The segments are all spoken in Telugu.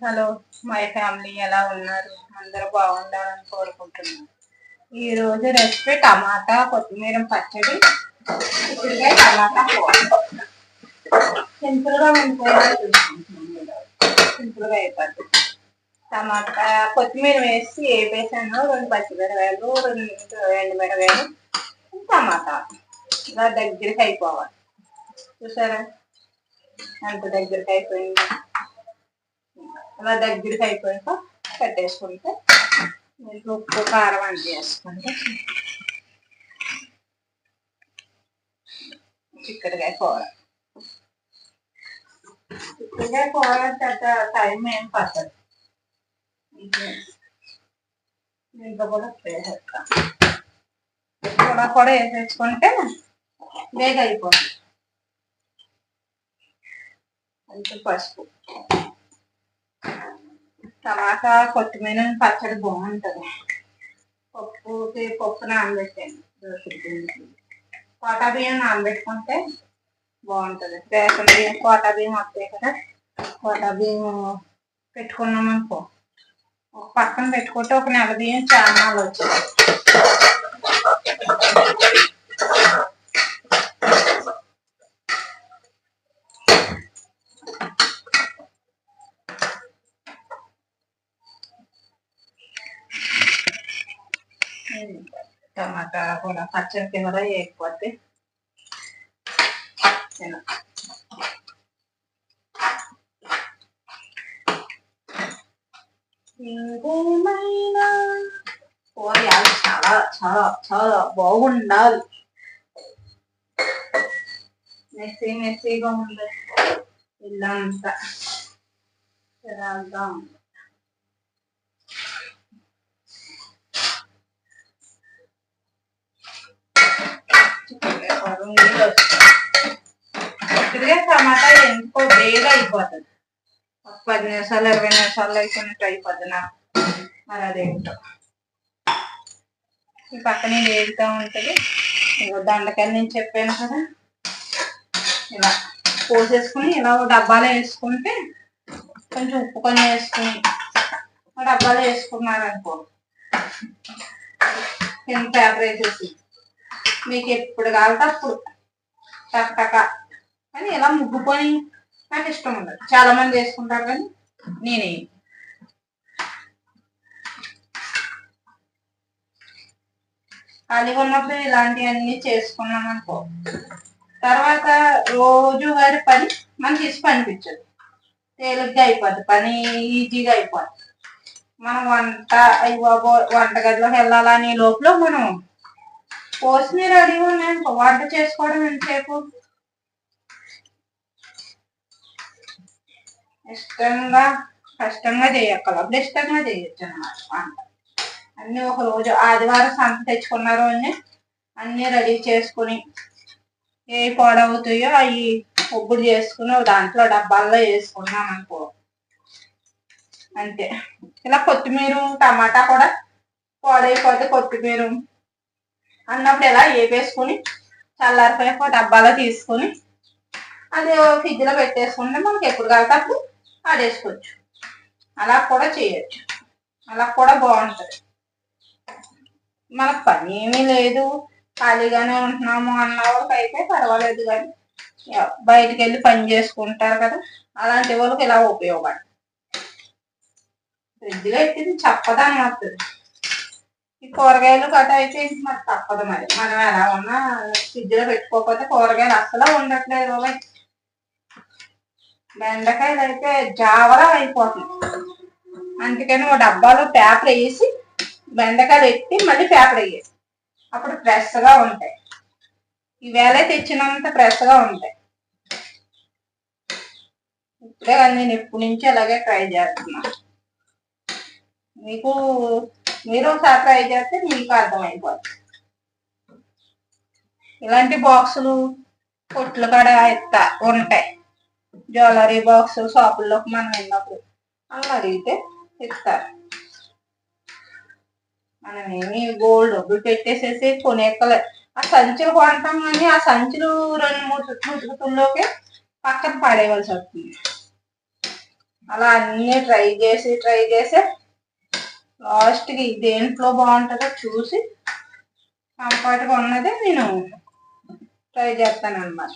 హలో మై ఫ్యామిలీ ఎలా ఉన్నారు అందరూ బాగుండాలని కోరుకుంటున్నాను ఈ రోజు రెసిపీ టమాటా కొత్తిమీర పచ్చడి. ఇప్పుడుగా టమాటా సింపుల్గా సింపుల్గా సింపుల్గా టమాటా కొత్తిమీర వేసి ఏ వేసాను రెండు పచ్చిమిరకాయలు రెండు రెండు మిరకాయలు టమాటా. ఇలా దగ్గరికి అయిపోవాలి. చూసారా? అంత దగ్గరికి అయిపోయింది. అలా దగ్గరికి అయిపోయాక పెట్టేసుకుంటే దీంట్లో ఉప్పు కారం అంత వేసుకుంటే చిక్కడికాయ కూర. చిక్కడికాయ కూర పెద్ద టైం ఏం పట్టదు. దీంట్లో కూడా వేసేస్తాం కూడా కూడా వేసేసుకుంటే వేగ అయిపోతుంది కొంచెం పసుపు. టమాటా కొత్తిమీర పచ్చడి బాగుంటుంది. పప్పుకి పప్పు నానబెట్టాను. కోటా బియ్యం నానబెట్టుకుంటే బాగుంటుంది. రేషన్ బియ్యం కోటా బియ్యం వస్తాయి కదా. కోటా బియ్యం పెట్టుకున్నాం అనుకో ఒక పక్కన పెట్టుకుంటే ఒక నెల బియ్యం చాలా వచ్చాయి టమాటా కూడా పచ్చడికి కూడా వేయకపోతే తిన ఏదేమైనా చాలా చాలా చాలా బాగుండాలి మెస్సీ మెస్సీగా ఉండదు ఇల్లంతా చిరాగ్గా ఉంది ఇదిగే టమాటా ఎంతో వేగా అయిపోతుంది ఒక పది నిమిషాలు ఇరవై నిమిషాలు అయిపోయినట్టు అయిపోద్ది నాకు మరి అదేంటో ఈ పక్కనే వేగుతూ ఉంటుంది ఇగో దండకాయలు నేను చెప్పాను కదా ఇలా పోసేసుకుని ఇలా డబ్బాలో వేసుకుంటే కొంచెం ఉప్పు కొన్ని వేసుకుని ఆ డబ్బాలో వేసుకున్నారనుకో. కింద పేపర్ వేసేసి? మీకు ఎప్పుడు కావాలంటే అప్పుడు. టక్ టక. ఇలా ముగ్గుకొని నాకు ఇష్టం ఉండదు. చాలా మంది వేసుకుంటారు కానీ నేనే. ఖాళీగా ఉన్నప్పుడు ఇలాంటివన్నీ చేసుకున్నాం అనుకో. తర్వాత రోజు వారి పని మనకి ఇష్టం అనిపించదు. తేలిగ్గా అయిపోద్ది. పని ఈజీగా అయిపోద్ది. మనం వంట అయ్యో వంటగదిలోకి వెళ్ళాలని లోపల మనం కోసిమీర రెడీ ఉన్నాయి వంట చేసుకోవడం ఎంతసేపు? ఇష్టంగా కష్టంగా చేయక్కల ఇష్టంగా చేయొచ్చు అనమాట వంట అన్ని ఒక రోజు ఆదివారం సంత తెచ్చుకున్న రోజునే అన్ని రెడీ చేసుకుని ఏ పాడవుతాయో అవి ఒప్పుడు చేసుకుని దాంట్లో డబ్బాల్లో వేసుకున్నాం అనుకో అంతే. ఇలా కొత్తిమీర టమాటా కూడా పాడైపోతే కొత్తిమీర అన్నప్పుడు ఇలా వేపేసుకుని చల్లారిపోయాక డబ్బాలో తీసుకొని అది ఫ్రిడ్జ్లో పెట్టేసుకుంటే మనకి ఎప్పుడు కలిగితే అప్పుడు ఆడేసుకోవచ్చు అలా కూడా చేయొచ్చు. అలా కూడా బాగుంటుంది. మనకు పని ఏమీ లేదు. ఖాళీగానే ఉంటున్నాము అన్న వాళ్ళకి అయితే పర్వాలేదు కానీ బయటికి వెళ్ళి పని చేసుకుంటారు కదా అలాంటి వాళ్ళకి ఇలా ఉపయోగపడి ఫ్రిడ్జ్లో ఎత్తింది చప్పదని వస్తుంది ఈ కూరగాయలు కట్ అయితే మరి తప్పదు మరి. మనం ఎలా ఉన్నా ఫ్రిడ్జ్లో పెట్టుకోకపోతే కూరగాయలు అసలు ఉండట్లేదు బాబాయ్. బెండకాయలు అయితే జావరం అయిపోతుంది అందుకని ఒక డబ్బాలో పేపర్ వేసి బెండకాయలు ఎత్తి మళ్ళీ పేపర్ వేయాలి. అప్పుడు ఫ్రెష్గా ఉంటాయి. ఈవేళ తెచ్చినంత ఫ్రెష్గా ఉంటాయి. ఇప్పుడే కానీ నేను ఎప్పటి నుంచి అలాగే ట్రై చేస్తున్నాను మీకు మీరు ఒకసారి ట్రై చేస్తే మీకు అర్థమైపోతుంది ఇలాంటి బాక్సులు కొట్లు కూడా ఇస్తా ఉంటాయి. జ్యువెలరీ బాక్స్ షాపుల్లోకి మనం వెళ్ళినప్పుడు అలా అడిగితే ఇస్తారు మనం ఏమి గోల్డ్ డబ్బులు పెట్టేసేసి కొనేక్కలే. ఆ సంచులు కొంటాం కానీ ఆ సంచులు రెండు మూడు చుట్టూ పక్కన పడేయవలసి వస్తుంది. అలా అన్ని ట్రై చేసి ట్రై చేసి లాస్ట్కి దేంట్లో బాగుంటుందో చూసి కంఫర్ట్గా ఉన్నదే నేను ట్రై చేస్తాను అన్నమాట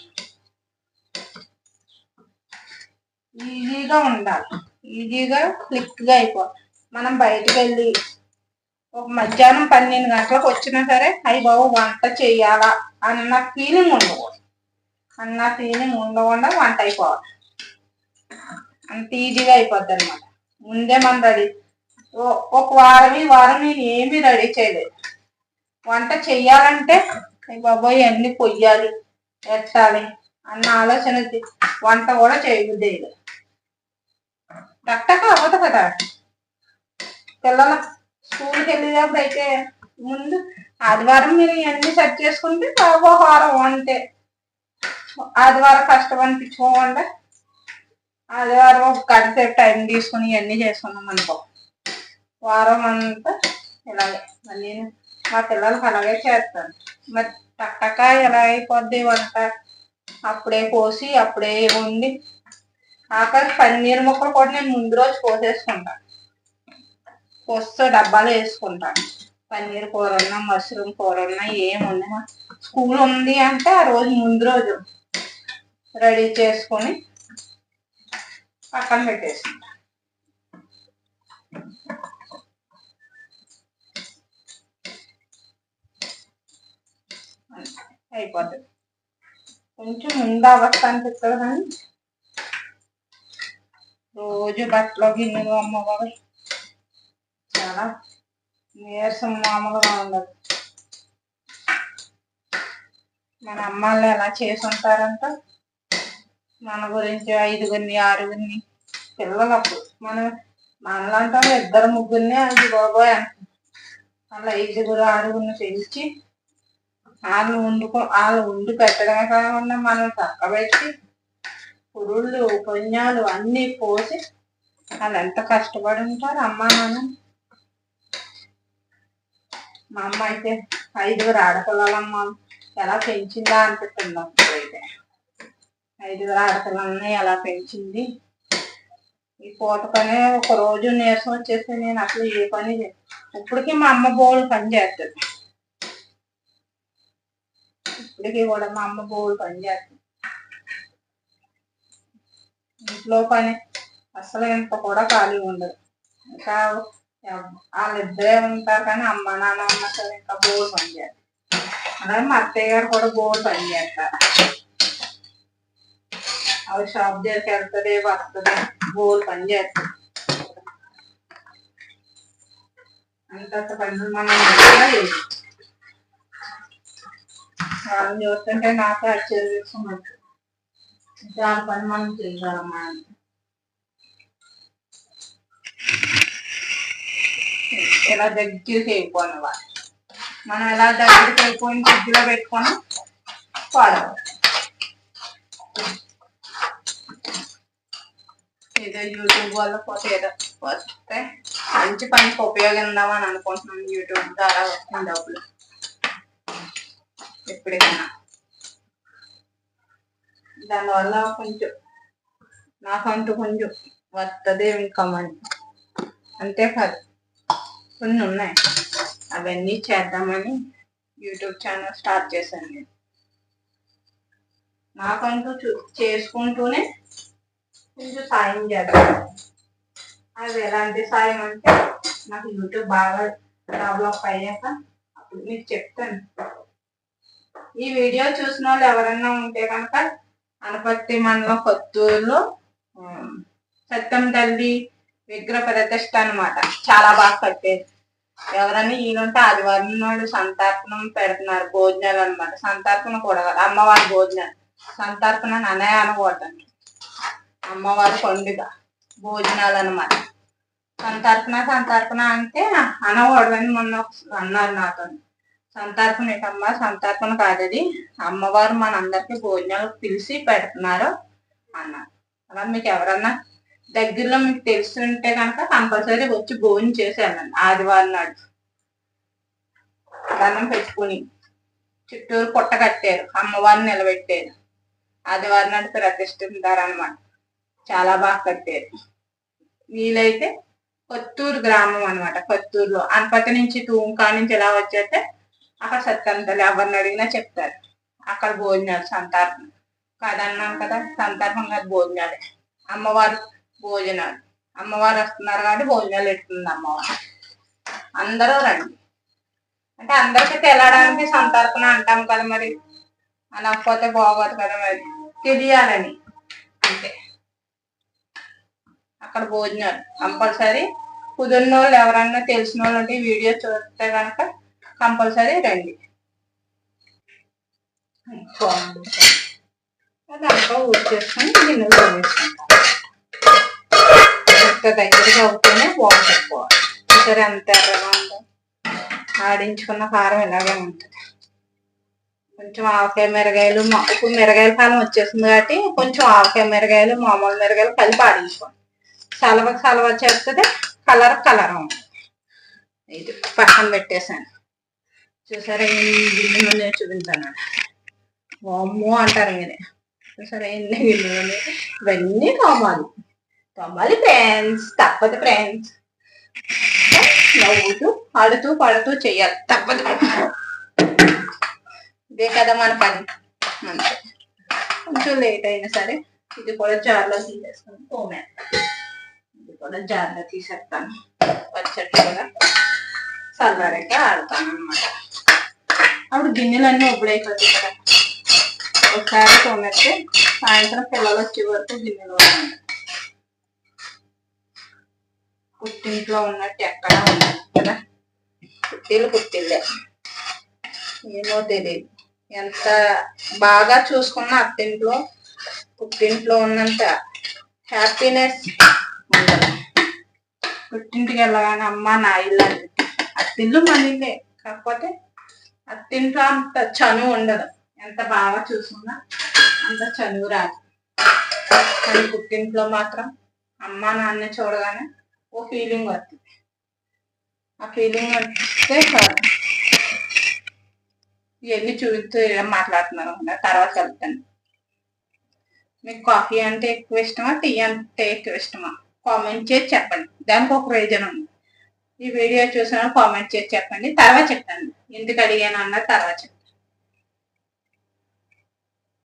ఈజీగా ఉండాలి. ఈజీగా క్లిక్గా అయిపోవాలి. మనం బయటకు వెళ్ళి ఒక మధ్యాహ్నం పన్నెండు గంటలకు వచ్చినా సరే అయ్యి బాబు వంట చేయాలా? అన్న ఫీలింగ్ ఉండకూడదు. అన్న ఫీలింగ్ ఉండకుండా వంట అయిపోవాలి. అంత ఈజీగా అయిపోద్ది అనమాట ముందే మనం రెడీ ఒక వారం ఈ వారం నేను ఏమీ రెడీ చేయలేదు. వంట చెయ్యాలంటే బాబోయ్ అన్ని పొయ్యాలి? ఎట్టాలి అన్న ఆలోచన వంట కూడా చేయబుద్ది టక్కక అవ్వదు కదా. పిల్లల స్కూల్కి వెళ్ళేటప్పుడు అయితే ముందు ఆదివారం మీరు ఇవన్నీ సెట్ చేసుకుంటే బాబో వారం అంటే ఆదివారం కష్టం అనిపించుకోకుండా ఆదివారం ఒక గంట సేపు టైం తీసుకుని ఇవన్నీ చేసుకున్నాం అనుకో. వారం అంతా ఇలాగే మళ్ళీ మా పిల్లలకి అలాగే చేస్తాను. మరి టక్కక ఎలా అయిపోద్ది వంట? అప్పుడే కోసి అప్పుడే వండి. ఆఖరి పన్నీర్ ముక్కలు కూడా నేను ముందు రోజు కోసేసుకుంటాను కోస్తే డబ్బాలు వేసుకుంటాను పన్నీర్ కూర ఉన్నా మష్రూమ్ కూర ఉన్నా ఏమున్నా. స్కూల్ ఉంది అంటే ఆ రోజు ముందు రోజు రెడీ చేసుకొని పక్కన పెట్టేసుకుంటాను అయిపోతుంది కొంచెం ఉందా అవస్థ అనిపిస్తుంది కానీ రోజు బట్టలో గిన్నెలు అమ్మగారు చాలా నీరసం మామూలుగా ఉండదు. మన అమ్మాళ్ళు ఎలా చేసి ఉంటారంట మన గురించి ఐదుగురిని ఆరుగురిని పిల్లలప్పుడు మనం మనలాంటి ఇద్దరు ముగ్గురిని అది బాబోయ్ అలా ఐదుగురు ఆరుగురిని పెంచి వాళ్ళు వండుకో వాళ్ళు వండి పెట్టడమే కాకుండా మనం చక్కబెట్టి పురుళ్ళు పుణ్యాలు అన్నీ పోసి వాళ్ళు ఎంత కష్టపడి ఉంటారు అమ్మ నాన్న. మా అమ్మ అయితే ఐదుగురు ఆడపిల్లలమ్మ. ఎలా పెంచిందా అనిపిస్తుంది? అప్పుడైతే ఐదుగురు ఆడపిల్లల్ని ఎలా పెంచింది? ఈ పూట పని ఒక రోజు నీరసం వచ్చేసి నేను అసలు ఏ పని ఇప్పటికీ మా అమ్మ బోల్ పని చేస్తుంది. ఇప్పటికీ కూడా మా అమ్మ బోల్ పని చేస్తుంది. ఇంట్లో పని అసలు ఇంత కూడా ఖాళీ ఉండదు. ఇంకా వాళ్ళిద్దరే ఉంటారు కానీ అమ్మ నాన్న ఉన్న సరే ఇంకా బోల్ పని చేస్తారు. అలాగే మా అత్తయ్య గారు కూడా బోల్ పని చేస్తారు. అవి షాప్ దగ్గరికి వెళ్తుంది వస్తుంది బోల్ పని చేస్తుంది. అంత పనులు మనం వాళ్ళని చూస్తుంటే నాకు ఆశ్చర్యం దాని పని మనం చేయగలమా అని ఇలా దగ్గరికి అయిపోయిన వాళ్ళు మనం ఎలా దగ్గరికి అయిపోయిన ఫ్రిడ్జ్లో పెట్టుకొని పాడవు ఏదో యూట్యూబ్ వల్ల పోతే ఏదో వస్తే మంచి పనికి ఉపయోగిందామని అనుకుంటున్నాను. యూట్యూబ్ ద్వారా వస్తుంది డబ్బులు. ఎప్పటికైనా దానివల్ల కొంచెం నాకంటూ కొంచెం వస్తుంది ఇన్కమ్ అంతే కాదు. కొన్ని ఉన్నాయి. అవన్నీ చేద్దామని యూట్యూబ్ ఛానల్ స్టార్ట్ చేశాను నేను. నాకంటూ చేసుకుంటూనే కొంచెం సాయం చేద్దాం. అది ఎలాంటి సాయం అంటే నాకు యూట్యూబ్ బాగా డెవలప్ అయ్యాక అప్పుడు మీకు చెప్తాను. ఈ వీడియో చూసిన వాళ్ళు ఎవరన్నా ఉంటే కనుక అనపత్తి మండలం కొత్తూరులో సత్యం తల్లి విగ్రహ ప్రతిష్ట అనమాట చాలా బాగా కట్టేది. ఎవరన్నా ఈయనంటే ఆదివారం నాడు సంతర్పణం పెడుతున్నారు భోజనాలు అనమాట సంతర్పణ కూడా అమ్మవారి భోజనాలు. సంతర్పణ అనే అనకూడదండి అమ్మవారి పండుగ భోజనాలు అనమాట సంతర్పణ సంతర్పణ అంటే అనకూడదని మొన్న అన్నారు నాతో సంతర్పణ ఏంటమ్మా సంతర్పణ కాదది. అమ్మవారు మనందరికి భోజనాలు పిలిచి పెడుతున్నారు అన్నారు. అలా మీకు ఎవరన్నా దగ్గరలో మీకు తెలుస్తుంటే కనుక కంపల్సరీ వచ్చి భోజనం చేసి వెళ్ళండి ఆదివారం నాడు. దండం పెట్టుకుని చుట్టూరు పుట్ట కట్టారు. అమ్మవారిని నిలబెట్టారు. ఆదివారం నాడు ప్రతిష్ఠించారు అనమాట చాలా బాగా కట్టారు. వీలైతే కొత్తూరు గ్రామం అన్నమాట. కొత్తూరులో. అనపతి నుంచి తూంకా నుంచి ఎలా వచ్చేస్తే అక్కడ సత్యంతలు ఎవరిని అడిగినా చెప్తారు. అక్కడ భోజనాలు సంతాపం కాదన్నాం కదా సంతర్పం కాదు భోజనాలే. అమ్మవారు భోజనాలు. అమ్మవారు వస్తున్నారు కాబట్టి భోజనాలు పెడుతుంది అమ్మవారు. అందరూ రండి. అంటే అందరికీ తెలడానికి సంతర్పణ అంటాం కదా మరి. అనకపోతే బాగోదు కదా మరి. తెలియాలని. అంతే. అక్కడ భోజనాలు. కంపల్సరీ కుదిరిన వాళ్ళు ఎవరన్నా తెలిసిన వాళ్ళు ఉంటే వీడియో చూస్తే కనుక కంపల్సరీ రండి. అదంతా ఊడ్చేసుకొని గిన్నెలు వేసుకుంటాం. ఎంత దగ్గరగా అవుతూనే బాగుంటుంది. సరే ఎంత ఎర్రగా ఉందో ఆడించుకున్న కారం ఇలాగే ఉంటుంది. కొంచెం ఆవకాయ మిరగాయలు ఇప్పుడు మిరగాయల కాలం వచ్చేసింది కాబట్టి కొంచెం ఆవకాయ మిరగాయలు మామూలు మిరగాయలు కలిపి ఆడించుకోండి. సలవకు సలవ చేస్తుంది కలర్ కలర్ ఉంటుంది ఇది పక్కన పెట్టేశాను. చూసారా గిన్నె నేను చూపించాను. వామ్మో అంటారు మీరు చూసారా ఎన్ని గిన్నెలు ఇవన్నీ తోమాలి. తోమాలి ఫ్రెండ్స్ తప్పదు ఫ్రెండ్స్ నవ్వుతూ ఆడుతూ పడుతూ చెయ్యాలి తప్పదు. ఇదే కదా మన పని. అంతే. కొంచెం లేట్ అయినా సరే ఇది కూడా జార్లో తీసేస్తాను తోమే ఇది కూడా జార్లో తీసేస్తాను. పచ్చడి కూడా చల్లారాక ఆడతాను అనమాట అప్పుడు గిన్నెలన్నీ ఉబ్బడైపోతాయి కదా. ఒకసారి తోమేస్తే సాయంత్రం పిల్లలు వచ్చే వరకు గిన్నెలు పుట్టింట్లో ఉన్నట్టు ఎక్కడ ఉన్నాయి కదా. పుట్టిల్లు పుట్టిల్లే. ఏమో తెలియదు ఎంత బాగా చూసుకున్న అత్తింట్లో పుట్టింట్లో ఉన్నంత హ్యాపీనెస్ ఉండదు. పుట్టింటికి వెళ్ళగానే అమ్మ నా ఇల్లు అని అత్తిల్లు మన ఇల్లే. కాకపోతే అత్తింట్లో అంత చనువు ఉండదు. ఎంత బాగా చూసుకున్నా అంత చనువు రాదు. కానీ పుట్టింట్లో మాత్రం అమ్మ నాన్న చూడగానే ఓ ఫీలింగ్ వస్తుంది. ఆ ఫీలింగ్ వస్తే చాలు. ఇవన్నీ చూపిస్తూ మాట్లాడుతున్నాను తర్వాత వెళ్తాను మీకు కాఫీ అంటే ఎక్కువ ఇష్టమా టీ అంటే ఎక్కువ ఇష్టమా? కామెంట్ చేసి చెప్పండి. దానికి ఒక రీజన్ ఉంది. ఈ వీడియో చూసిన కామెంట్ చేసి చెప్పండి. తర్వాత చెప్తాను. ఎందుకు అడిగాను అన్నది తర్వాత చెప్తాను.